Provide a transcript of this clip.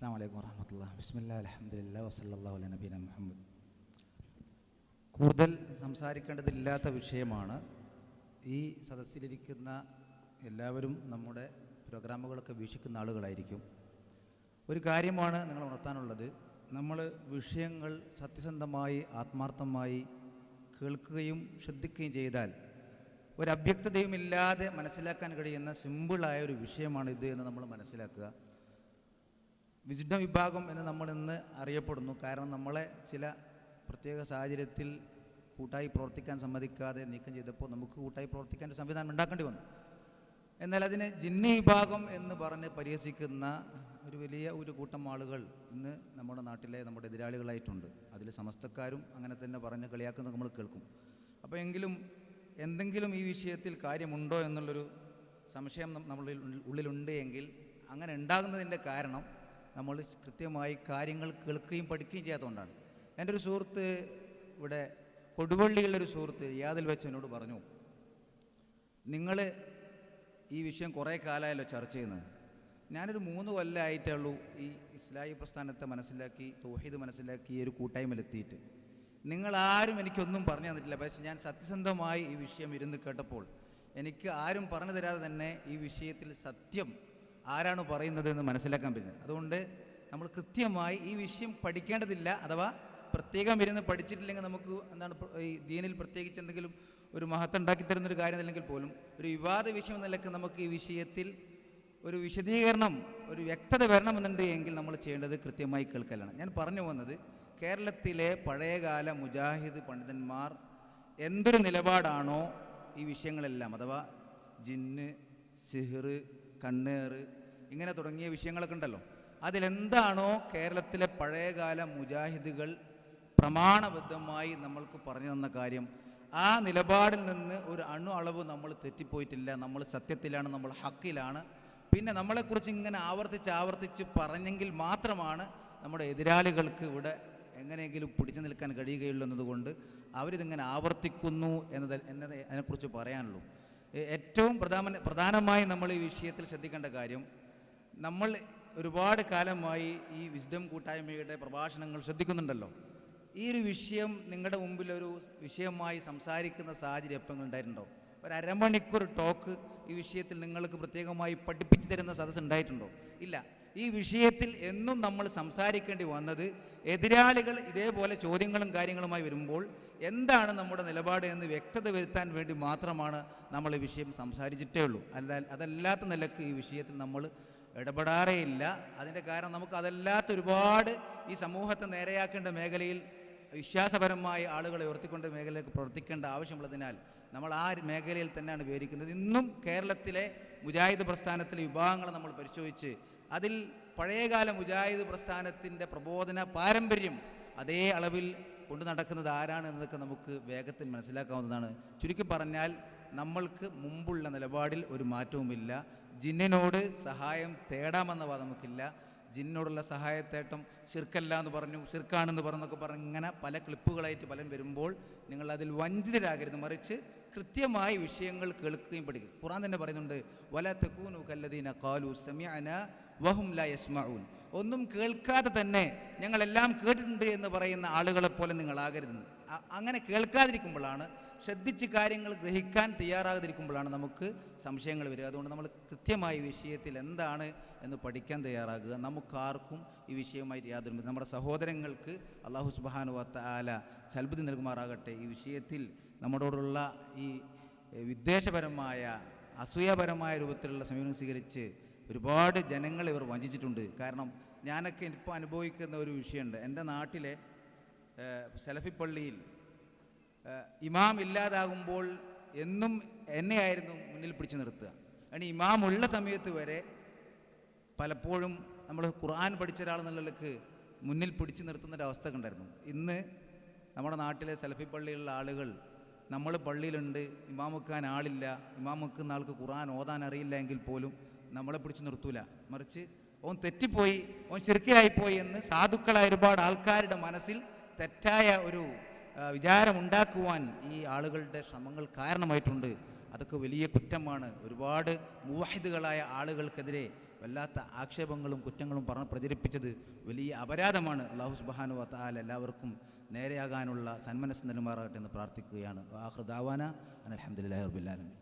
അസ്സാം വലൈക്കും വർഹമത്തുള്ള ബിസ്മില്ല അലഹമുല്ല വസല്ലാ അല നബീന മുഹമ്മദ് കൂടുതൽ സംസാരിക്കേണ്ടതില്ലാത്ത വിഷയമാണ് ഈ സദസ്സിലിരിക്കുന്ന എല്ലാവരും നമ്മുടെ പ്രോഗ്രാമുകളൊക്കെ വീക്ഷിക്കുന്ന ആളുകളായിരിക്കും. ഒരു കാര്യമാണ് നിങ്ങൾ ഉണർത്താനുള്ളത്. നമ്മൾ വിഷയങ്ങൾ സത്യസന്ധമായി ആത്മാർത്ഥമായി കേൾക്കുകയും ശ്രദ്ധിക്കുകയും ചെയ്താൽ ഒരു അവ്യക്തതയുമില്ലാതെ മനസ്സിലാക്കാൻ കഴിയുന്ന സിമ്പിളായ ഒരു വിഷയമാണ് ഇത് എന്ന് നമ്മൾ മനസ്സിലാക്കുക. വിശുദ്ധ വിഭാഗം എന്ന് നമ്മൾ ഇന്ന് അറിയപ്പെടുന്നു. കാരണം നമ്മളെ ചില പ്രത്യേക സാഹചര്യത്തിൽ കൂട്ടായി പ്രവർത്തിക്കാൻ സമ്മതിക്കാതെ നീക്കം ചെയ്തപ്പോൾ നമുക്ക് കൂട്ടായി പ്രവർത്തിക്കാൻ ഒരു സംവിധാനം ഉണ്ടാക്കേണ്ടി വന്നു. എന്നാൽ അതിന് ജിന്നി വിഭാഗം എന്ന് പറഞ്ഞ് പരിഹസിക്കുന്ന ഒരു വലിയ ഒരു കൂട്ടം ആളുകൾ ഇന്ന് നമ്മുടെ നാട്ടിലെ നമ്മുടെ എതിരാളികളായിട്ടുണ്ട്. അതിൽ സമസ്തക്കാരും അങ്ങനെ തന്നെ പറഞ്ഞ് കളിയാക്കുന്നത് നമ്മൾ കേൾക്കും. അപ്പോൾ എങ്കിലും എന്തെങ്കിലും ഈ വിഷയത്തിൽ കാര്യമുണ്ടോ എന്നുള്ളൊരു സംശയം നമ്മളിൽ ഉള്ളിലുണ്ട് എങ്കിൽ അങ്ങനെ ഉണ്ടാകുന്നതിന്റെ കാരണം നമ്മൾ കൃത്യമായി കാര്യങ്ങൾ കേൾക്കുകയും പഠിക്കുകയും ചെയ്യാത്തതുകൊണ്ടാണ്. എന്റെ ഒരു സുഹൃത്ത് ഇവിടെ കൊടുവള്ളിയുള്ള ഒരു സുഹൃത്ത് യാതിൽ വെച്ച് എന്നോട് പറഞ്ഞു നിങ്ങൾ ഈ വിഷയം കുറേ കാലമായല്ലോ ചർച്ച ചെയ്യുന്നത്. ഞാനൊരു മൂന്ന് കൊല്ലമായിട്ടേ ഉള്ളൂ ഈ ഇസ്ലാഹി പ്രസ്ഥാനത്തെ മനസ്സിലാക്കി തോഹീദ് മനസ്സിലാക്കി ഒരു കൂട്ടായ്മയിലെത്തിയിട്ട്. നിങ്ങളാരും എനിക്കൊന്നും പറഞ്ഞു തന്നിട്ടില്ല. പക്ഷേ ഞാൻ സത്യസന്ധമായി ഈ വിഷയം ഇരുന്ന് കേട്ടപ്പോൾ എനിക്ക് ആരും പറഞ്ഞു തരാതെ തന്നെ ഈ വിഷയത്തിൽ സത്യം ആരാണ് പറയുന്നത് എന്ന് മനസ്സിലാക്കാൻ പറ്റുന്നത് അതുകൊണ്ട് നമ്മൾ കൃത്യമായി ഈ വിഷയം പഠിക്കേണ്ടതില്ല. അഥവാ പ്രത്യേകം ഇരുന്ന് പഠിച്ചിട്ടില്ലെങ്കിൽ നമുക്ക് എന്താണ് ഈ ദീനിൽ പ്രത്യേകിച്ച് എന്തെങ്കിലും ഒരു മഹത്വം ഉണ്ടാക്കി തരുന്നൊരു കാര്യമല്ലെങ്കിൽ പോലും ഒരു വിവാദ വിഷയം എന്ന നിലയ്ക്ക് നമുക്ക് ഈ വിഷയത്തിൽ ഒരു വിശദീകരണം ഒരു വ്യക്തത വരണമെന്നുണ്ട് എങ്കിൽ നമ്മൾ ചെയ്യേണ്ടത് കൃത്യമായി കേൾക്കലാണ്. ഞാൻ പറഞ്ഞു പോകുന്നത് കേരളത്തിലെ പഴയകാല മുജാഹിദ് പണ്ഡിതന്മാർ എന്തൊരു നിലപാടാണോ ഈ വിഷയങ്ങളെല്ലാം. അഥവാ ജിന്ന് സിഹിർ കണ്ണേറ് ഇങ്ങനെ തുടങ്ങിയ വിഷയങ്ങളൊക്കെ ഉണ്ടല്ലോ. അതിലെന്താണോ കേരളത്തിലെ പഴയകാല മുജാഹിദുകൾ പ്രമാണബദ്ധമായി നമ്മൾക്ക് പറഞ്ഞു തന്ന കാര്യം ആ നിലപാടിൽ നിന്ന് ഒരു അണു അളവ് നമ്മൾ തെറ്റിപ്പോയിട്ടില്ല നമ്മൾ സത്യത്തിലാണ് നമ്മൾ ഹക്കിലാണ്. പിന്നെ നമ്മളെക്കുറിച്ച് ഇങ്ങനെ ആവർത്തിച്ച് ആവർത്തിച്ച് പറഞ്ഞെങ്കിൽ മാത്രമാണ് നമ്മുടെ എതിരാളികൾക്ക് ഇവിടെ എങ്ങനെയെങ്കിലും പിടിച്ചു നിൽക്കാൻ കഴിയുകയുള്ളൂ എന്നതുകൊണ്ട് അവരിതിങ്ങനെ ആവർത്തിക്കുന്നു എന്നത് എന്നത് അതിനെക്കുറിച്ച് പറയാനുള്ളൂ. ഏറ്റവും പ്രധാന പ്രധാനമായി നമ്മൾ ഈ വിഷയത്തിൽ ശ്രദ്ധിക്കേണ്ട കാര്യം നമ്മൾ ഒരുപാട് കാലമായി ഈ വിസ്ഡം കൂട്ടായ്മയുടെ പ്രഭാഷണങ്ങൾ ശ്രദ്ധിക്കുന്നുണ്ടല്ലോ. ഈ ഒരു വിഷയം നിങ്ങളുടെ മുമ്പിൽ ഒരു വിഷയമായി സംസാരിക്കുന്ന സാഹചര്യം എപ്പോൾ ഉണ്ടായിട്ടുണ്ടോ? ഒരു അരമണിക്കൂർ ടോക്ക് ഈ വിഷയത്തിൽ നിങ്ങൾക്ക് പ്രത്യേകമായി പഠിപ്പിച്ചു തരുന്ന സദസ്സ് ഉണ്ടായിട്ടുണ്ടോ? ഇല്ല. ഈ വിഷയത്തിൽ എന്നും നമ്മൾ സംസാരിക്കേണ്ടി വന്നത് എതിരാളികൾ ഇതേപോലെ ചോദ്യങ്ങളും കാര്യങ്ങളുമായി വരുമ്പോൾ എന്താണ് നമ്മുടെ നിലപാട് എന്ന് വ്യക്തത വരുത്താൻ വേണ്ടി മാത്രമാണ് നമ്മൾ ഈ വിഷയം സംസാരിച്ചിട്ടേ ഉള്ളൂ. അല്ല അതല്ലാത്ത നിലയ്ക്ക് ഈ വിഷയത്തിൽ നമ്മൾ ഇടപെടാറേയില്ല. അതിന്റെ കാരണം നമുക്ക് അതല്ലാത്ത ഒരുപാട് ഈ സമൂഹത്തെ നേരെയാക്കേണ്ട മേഖലയിൽ വിശ്വാസപരമായി ആളുകളെ ഉയർത്തിക്കൊണ്ട് മേഖലയിലേക്ക് പ്രവർത്തിക്കേണ്ട ആവശ്യമുള്ളതിനാൽ നമ്മൾ ആ മേഖലയിൽ തന്നെയാണ് വിവരിക്കുന്നത് ഇന്നും കേരളത്തിലെ മുജാഹിദ് പ്രസ്ഥാനത്തിലെ വിഭാഗങ്ങൾ നമ്മൾ പരിശോധിച്ച് അതിൽ പഴയകാല മുജാഹിദ് പ്രസ്ഥാനത്തിന്റെ പ്രബോധന പാരമ്പര്യം അതേ അളവിൽ കൊണ്ടു നടക്കുന്നത് ആരാണ് എന്നതൊക്കെ നമുക്ക് വേഗത്തിൽ മനസ്സിലാക്കാവുന്നതാണ്. ചുരുക്കി പറഞ്ഞാൽ നമ്മൾക്ക് മുമ്പുള്ള നിലപാടിൽ ഒരു മാറ്റവുമില്ല. ജിന്നിനോട് സഹായം തേടാമെന്ന വാദം നമുക്കില്ല. ജിന്നിനോടുള്ള സഹായത്തേട്ടം ശിർക്കല്ല എന്ന് പറഞ്ഞു ശിർക്കാണെന്ന് പറഞ്ഞൊക്കെ പറഞ്ഞ് ഇങ്ങനെ പല ക്ലിപ്പുകളായിട്ട് പലരും വരുമ്പോൾ നിങ്ങൾ അതിൽ വഞ്ചിതരാകരുത്. മറിച്ച് കൃത്യമായി വിഷയങ്ങൾ കേൾക്കുകയും പഠിക്കും. ഖുറാൻ തന്നെ പറയുന്നുണ്ട് വല തെക്കൂനു കല്ലദീന കാലു സമയന വഹും ല യസ്മഊൻ. ഒന്നും കേൾക്കാതെ തന്നെ ഞങ്ങളെല്ലാം കേട്ടിട്ടുണ്ട് എന്ന് പറയുന്ന ആളുകളെപ്പോലെ നിങ്ങളാകരുതെന്ന്. അ- അങ്ങനെ കേൾക്കാതിരിക്കുമ്പോഴാണ് ശ്രദ്ധിച്ച് കാര്യങ്ങൾ ഗ്രഹിക്കാൻ തയ്യാറാകാതിരിക്കുമ്പോഴാണ് നമുക്ക് സംശയങ്ങൾ വരിക. അതുകൊണ്ട് നമ്മൾ കൃത്യമായ വിഷയത്തിൽ എന്താണ് എന്ന് പഠിക്കാൻ തയ്യാറാകുക. നമുക്കാർക്കും ഈ വിഷയമായിട്ട് യാതൊരു നമ്മുടെ സഹോദരങ്ങൾക്ക് അള്ളാഹു സുബാനു വത്താല സൽബുദ്ധി നൽകുമാറാകട്ടെ. ഈ വിഷയത്തിൽ നമ്മളോടുള്ള ഈ വിദ്വേഷപരമായ അസൂയപരമായ രൂപത്തിലുള്ള സമീപനം സ്വീകരിച്ച് ഒരുപാട് ജനങ്ങളെ ഇവർ വഞ്ചിച്ചിട്ടുണ്ട്. കാരണം ഞാനൊക്കെ ഇപ്പോൾ അനുഭവിക്കുന്ന ഒരു വിഷയമുണ്ട്. എന്റെ നാട്ടിലെ സെലഫിപ്പള്ളിയിൽ ഇമാം ഇല്ലാതാകുമ്പോൾ എന്നും എന്നെയായിരുന്നു മുന്നിൽ പിടിച്ചു നിർത്തുക. കാരണം ഇമാം ഉള്ള സമയത്ത് വരെ പലപ്പോഴും നമ്മൾ ഖുർആൻ പഠിച്ച ഒരാൾ എന്നുള്ളവർക്ക് മുന്നിൽ പിടിച്ചു നിർത്തുന്ന ഒരു അവസ്ഥ ഉണ്ടായിരുന്നു ഇന്ന് നമ്മുടെ നാട്ടിലെ സലഫി പള്ളിയിലുള്ള ആളുകൾ നമ്മൾ പള്ളിയിലുണ്ട് ഇമാം വെക്കാൻ ആളില്ല ഇമാം വെക്കുന്ന ആൾക്ക് ഖുർആൻ ഓതാൻ അറിയില്ല എങ്കിൽ പോലും നമ്മളെ പിടിച്ചു നിർത്തൂല. മറിച്ച് ഓൻ തെറ്റിപ്പോയി ഓൻ ചെറുക്കിലായിപ്പോയി എന്ന് സാധുക്കളായ ഒരുപാട് ആൾക്കാരുടെ മനസ്സിൽ തെറ്റായ ഒരു വിചാരമുണ്ടാക്കുവാൻ ഈ ആളുകളുടെ ശ്രമങ്ങൾ കാരണമായിട്ടുണ്ട്. അതൊക്കെ വലിയ കുറ്റമാണ്. ഒരുപാട് മുവാഹിദുകളായ ആളുകൾക്കെതിരെ വല്ലാത്ത ആക്ഷേപങ്ങളും കുറ്റങ്ങളും പറഞ്ഞ് പ്രചരിപ്പിച്ചത് വലിയ അപരാധമാണ്. അള്ളാഹു സുബാനു വത്താൽ എല്ലാവർക്കും നേരെയാകാനുള്ള സന്മനസ് നിലമാറാകട്ടെ എന്ന് പ്രാർത്ഥിക്കുകയാണ്. ആഹ്ദാവാന അലഹമുല്ലാ റബുല്ലാലമി